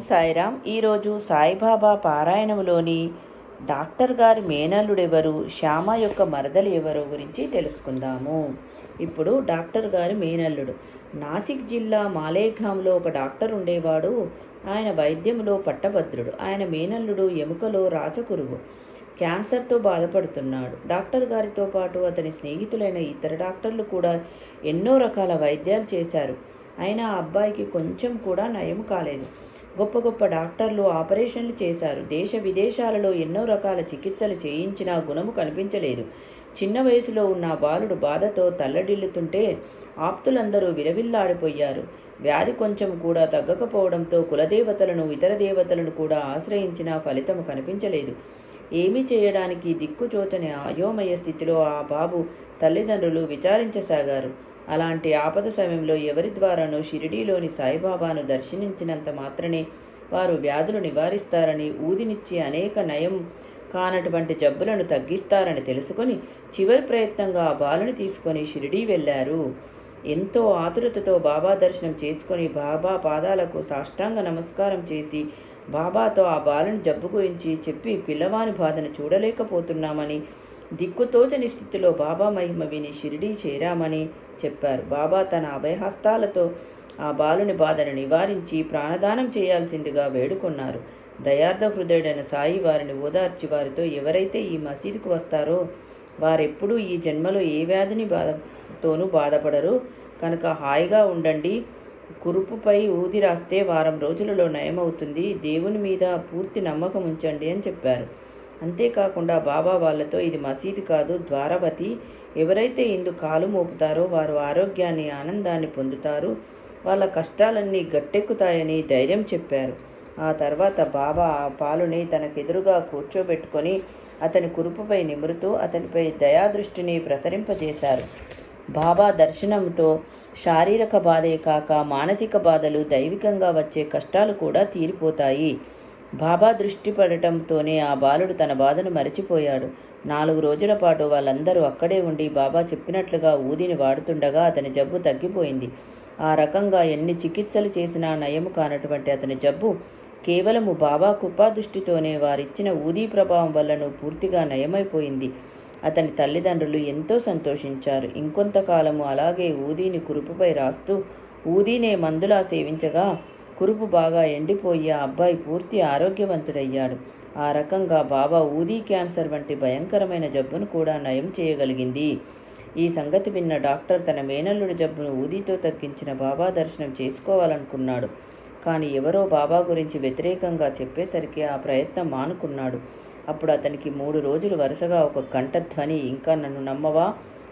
సాయిరాం ఈరోజు సాయిబాబా పారాయణంలోని డాక్టర్ గారి మేనల్లుడెవరు శ్యామ యొక్క మరదలు ఎవరో గురించి తెలుసుకుందాము. ఇప్పుడు డాక్టర్ గారి మేనల్లుడు. నాసిక్ జిల్లా మాలేఘాంలో ఒక డాక్టర్ ఉండేవాడు. ఆయన వైద్యంలో పట్టభద్రుడు. ఆయన మేనల్లుడు ఎముకలో రాచకురువు క్యాన్సర్తో బాధపడుతున్నాడు. డాక్టర్ గారితో పాటు అతని స్నేహితులైన ఇతర డాక్టర్లు కూడా ఎన్నో రకాల వైద్యాలు చేశారు. అయినా ఆ అబ్బాయికి కొంచెం కూడా నయం కాలేదు. గొప్ప గొప్ప డాక్టర్లు ఆపరేషన్లు చేశారు. దేశ విదేశాలలో ఎన్నో రకాల చికిత్సలు చేయించినా గుణము కనిపించలేదు. చిన్న వయసులో ఉన్న బాలుడు బాధతో తల్లడిల్లుతుంటే ఆప్తులందరూ విలవిల్లాడిపోయారు. వ్యాధి కొంచెం కూడా తగ్గకపోవడంతో కులదేవతలను ఇతర దేవతలను కూడా ఆశ్రయించినా ఫలితం కనిపించలేదు. ఏమీ చేయడానికి దిక్కుచోచని అయోమయ స్థితిలో ఆ బాబు తల్లిదండ్రులు విచారించసాగారు. అలాంటి ఆపద సమయంలో ఎవరి ద్వారానో షిరిడీలోని సాయిబాబాను దర్శించినంత మాత్రమే వారు వ్యాధులు నివారిస్తారని ఊదినిచ్చి అనేక నయం కానటువంటి జబ్బులను తగ్గిస్తారని తెలుసుకొని చివరి ప్రయత్నంగా ఆ బాలుని తీసుకొని షిరిడీ వెళ్ళారు. ఎంతో ఆతురతతో బాబా దర్శనం చేసుకొని బాబా పాదాలకు సాష్టాంగ నమస్కారం చేసి బాబాతో ఆ బాలుని జబ్బు గురించి చెప్పి పిల్లవాని బాధను చూడలేకపోతున్నామని దిక్కుతోచని స్థితిలో బాబా మహిమ విని షిరిడీ చేరామని చెప్పారు. బాబా తన అభయహస్తాలతో ఆ బాలుని బాధను నివారించి ప్రాణదానం చేయాల్సిందిగా వేడుకున్నారు. దయార్థ హృదయుడైన సాయి వారిని ఓదార్చి వారితో ఎవరైతే ఈ మసీదుకు వస్తారో వారెప్పుడూ ఈ జన్మలో ఏ వ్యాధిని బాధతోనూ బాధపడరు. కనుక హాయిగా ఉండండి. కురుపుపై ఊది రాస్తే వారం రోజులలో నయమవుతుంది. దేవుని మీద పూర్తి నమ్మకం ఉంచండి అని చెప్పారు. అంతేకాకుండా బాబా వాళ్ళతో ఇది మసీదు కాదు ద్వారవతి ఎవరైతే ఇందు కాలు మోపుతారో వారు ఆరోగ్యాన్ని ఆనందాన్ని పొందుతారు. వాళ్ళ కష్టాలన్నీ గట్టెక్కుతాయని ధైర్యం చెప్పారు. ఆ తర్వాత బాబా ఆ పాలుని తనకెదురుగా కూర్చోబెట్టుకొని అతని కురుపుపై నిమురుతూ అతనిపై దయాదృష్టిని ప్రసరింపజేశారు. బాబా దర్శనంతో శారీరక బాధే కాక మానసిక బాధలు దైవికంగా వచ్చే కష్టాలు కూడా తీరిపోతాయి. బాబా దృష్టి పడటంతోనే ఆ బాలుడు తన బాధను మరచిపోయాడు. నాలుగు రోజుల పాటు వాళ్ళందరూ అక్కడే ఉండి బాబా చెప్పినట్లుగా ఊదిని వాడుతుండగా అతని జబ్బు తగ్గిపోయింది. ఆ రకంగా ఎన్ని చికిత్సలు చేసినా నయము కానటువంటి అతని జబ్బు కేవలము బాబా కృపా దృష్టితోనే వారిచ్చిన ఊదీ ప్రభావం వల్లను పూర్తిగా నయమైపోయింది. అతని తల్లిదండ్రులు ఎంతో సంతోషించారు. ఇంకొంతకాలము అలాగే ఊదీని కురుపుపై రాస్తూ ఊదీనే మందులా సేవించగా కురుపు బాగా ఎండిపోయి ఆ అబ్బాయి పూర్తి ఆరోగ్యవంతుడయ్యాడు. ఆ రకంగా బాబా ఊదీ క్యాన్సర్ వంటి భయంకరమైన జబ్బును కూడా నయం చేయగలిగింది. ఈ సంగతి విన్న డాక్టర్ తన మేనల్లుడి జబ్బును ఊదీతో తగ్గించిన బాబా దర్శనం చేసుకోవాలనుకున్నాడు. కానీ ఎవరో బాబా గురించి వ్యతిరేకంగా చెప్పేసరికి ఆ ప్రయత్నం మానుకున్నాడు అప్పుడు అతనికి మూడు రోజులు వరుసగా ఒక కంఠధ్వని ఇంకా నన్ను నమ్మవా?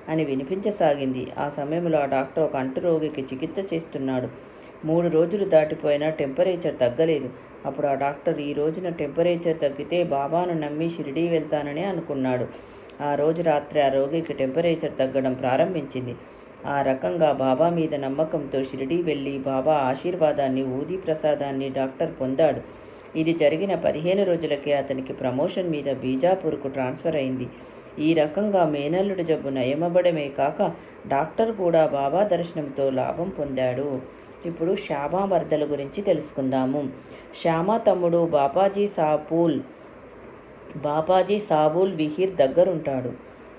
అని వినిపించసాగింది. ఆ సమయంలో ఆ డాక్టర్ ఒక అంటు రోగికి చికిత్స చేస్తున్నాడు. మూడు రోజులు దాటిపోయినా టెంపరేచర్ తగ్గలేదు. అప్పుడు ఆ డాక్టర్ ఈ రోజున టెంపరేచర్ తగ్గితే బాబాను నమ్మి షిరిడీ వెళ్తానని అనుకున్నాడు. ఆ రోజు రాత్రి ఆ రోగికి టెంపరేచర్ తగ్గడం ప్రారంభించింది. ఆ రకంగా బాబా మీద నమ్మకంతో షిరిడీ వెళ్ళి బాబా ఆశీర్వాదాన్ని ఊదీ ప్రసాదాన్ని డాక్టర్ పొందాడు. ఇది జరిగిన పదిహేను రోజులకే అతనికి ప్రమోషన్ మీద బీజాపూర్కు ట్రాన్స్ఫర్ అయింది. ఈ రకంగా మేనల్లుడి జబ్బు నయమబడమే కాక డాక్టర్ కూడా బాబా దర్శనంతో లాభం పొందాడు. ఇప్పుడు శ్యామా వరదల గురించి తెలుసుకుందాము. శ్యామ తమ్ముడు బాపాజీ సాపూల్ బాపాజీ సాబూల్ విహిర్ దగ్గరుంటాడు.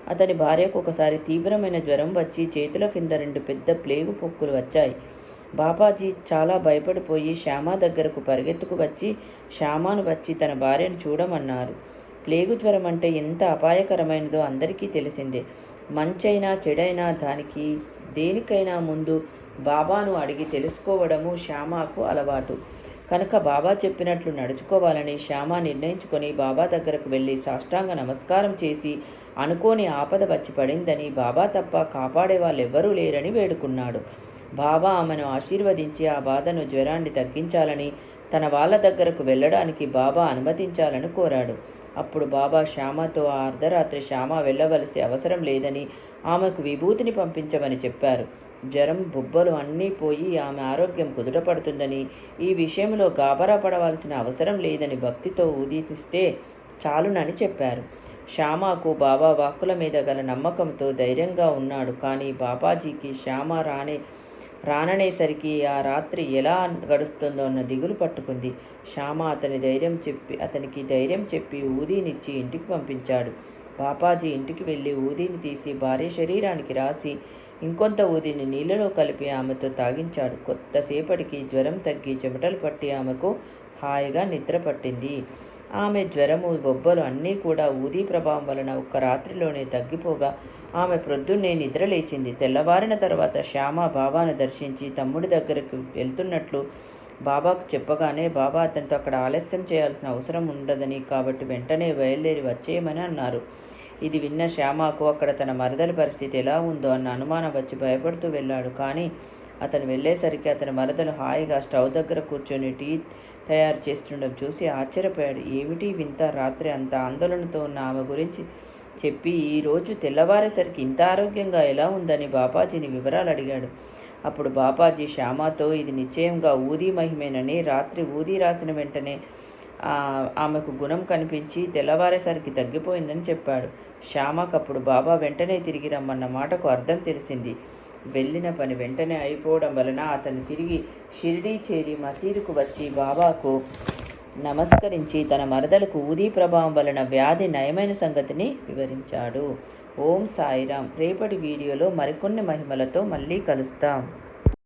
అతని భార్యకు ఒకసారి తీవ్రమైన జ్వరం వచ్చి చేతుల కింద రెండు పెద్ద ప్లేగు పొక్కులు వచ్చాయి. బాపాజీ చాలా భయపడిపోయి శ్యామ దగ్గరకు పరిగెత్తుకు వచ్చి శ్యామాను వచ్చి తన భార్యను చూడమన్నారు. ప్లేగు జ్వరం అంటే ఎంత అపాయకరమైనదో అందరికీ తెలిసిందే. మంచైనా చెడైనా దానికి దేనికైనా ముందు బాబాను అడిగి తెలుసుకోవడము శ్యామకు అలవాటు. కనుక బాబా చెప్పినట్లు నడుచుకోవాలని శ్యామ నిర్ణయించుకొని బాబా దగ్గరకు వెళ్ళి సాష్టాంగ నమస్కారం చేసి అనుకోని ఆపద వచ్చి పడిందని బాబా తప్ప కాపాడే వాళ్ళెవ్వరూ లేరని వేడుకున్నాడు. బాబా ఆమెను ఆశీర్వదించి ఆ బాధను జ్వరాన్ని తగ్గించాలని తన వాళ్ళ దగ్గరకు వెళ్ళడానికి బాబా అనుమతించాలని కోరాడు. అప్పుడు బాబా శ్యామతో ఆ అర్ధరాత్రి శ్యామ వెళ్ళవలసి అవసరం లేదని ఆమెకు విభూతిని పంపించమని చెప్పారు. జ్వరం బుబ్బలు అన్నీ పోయి ఆమె ఆరోగ్యం కుదుటపడుతుందని ఈ విషయంలో గాబరా పడవలసిన అవసరం లేదని భక్తితో ఉదీతిస్తే చాలునని చెప్పారు. శ్యామకు బాబా వాక్కుల మీద గల నమ్మకంతో ధైర్యంగా ఉన్నాడు. కానీ బాబాజీకి శ్యామ రానే రాననేసరికి ఆ రాత్రి ఎలా గడుస్తుందో అన్న దిగులు పట్టుకుంది. శ్యామ అతని ధైర్యం చెప్పి అతనికి ధైర్యం చెప్పి ఊదీనిచ్చి ఇంటికి పంపించాడు. బాపాజీ ఇంటికి వెళ్ళి ఊదీని తీసి భార్య శరీరానికి రాసి ఇంకొంత ఊదిని నీళ్ళలో కలిపి ఆమెతో తాగించాడు. కొత్తసేపటికి జ్వరం తగ్గి చెమటలు పట్టి ఆమెకు హాయిగా నిద్ర పట్టింది. ఆమె జ్వరము బొబ్బలు అన్నీ కూడా ఊదీ ప్రభావం వలన ఒక్క రాత్రిలోనే తగ్గిపోగా ఆమె ప్రొద్దున్నే నిద్ర లేచింది. తెల్లవారిన తర్వాత శ్యామ బాబాను దర్శించి తమ్ముడి దగ్గరకు వెళ్తున్నట్లు బాబాకు చెప్పగానే బాబా అతనితో అక్కడ ఆలస్యం చేయాల్సిన అవసరం ఉండదని కాబట్టి వెంటనే బయలుదేరి వచ్చేయమని అన్నారు. ఇది విన్న శ్యామకు అక్కడ తన మరదల పరిస్థితి ఎలా ఉందో అన్న అనుమానం వచ్చి భయపడుతూ వెళ్ళాడు. కానీ అతను వెళ్ళేసరికి అతని మరదలు హాయిగా స్టవ్ దగ్గర కూర్చొని టీ తయారు చేస్తుండడం చూసి ఆశ్చర్యపోయాడు. ఏమిటి వింత రాత్రి అంత ఆందోళనతో ఉన్న ఆమె గురించి చెప్పి ఈరోజు తెల్లవారేసరికి ఇంత ఆరోగ్యంగా ఎలా ఉందని బాపాజీని వివరాలు అడిగాడు. అప్పుడు బాపాజీ శ్యామతో ఇది నిశ్చయంగా ఊదీ మహిమేనని రాత్రి ఊదీ రాసిన వెంటనే ఆమెకు గుణం కనిపించి తెల్లవారేసరికి తగ్గిపోయిందని చెప్పాడు. శ్యామకప్పుడు బాబా వెంటనే తిరిగి రమ్మన్న మాటకు అర్థం తెలిసింది. వెళ్ళిన పని వెంటనే అయిపోవడం వలన అతను తిరిగి షిరిడీ చేరి మసీదుకు వచ్చి బాబాకు నమస్కరించి తన మరదలకు ఊదీ ప్రభావం వలన వ్యాధి నయమైన సంగతిని వివరించాడు. ఓం సాయిరాం రేపటి వీడియోలో మరికొన్ని మహిమలతో మళ్ళీ కలుస్తాం.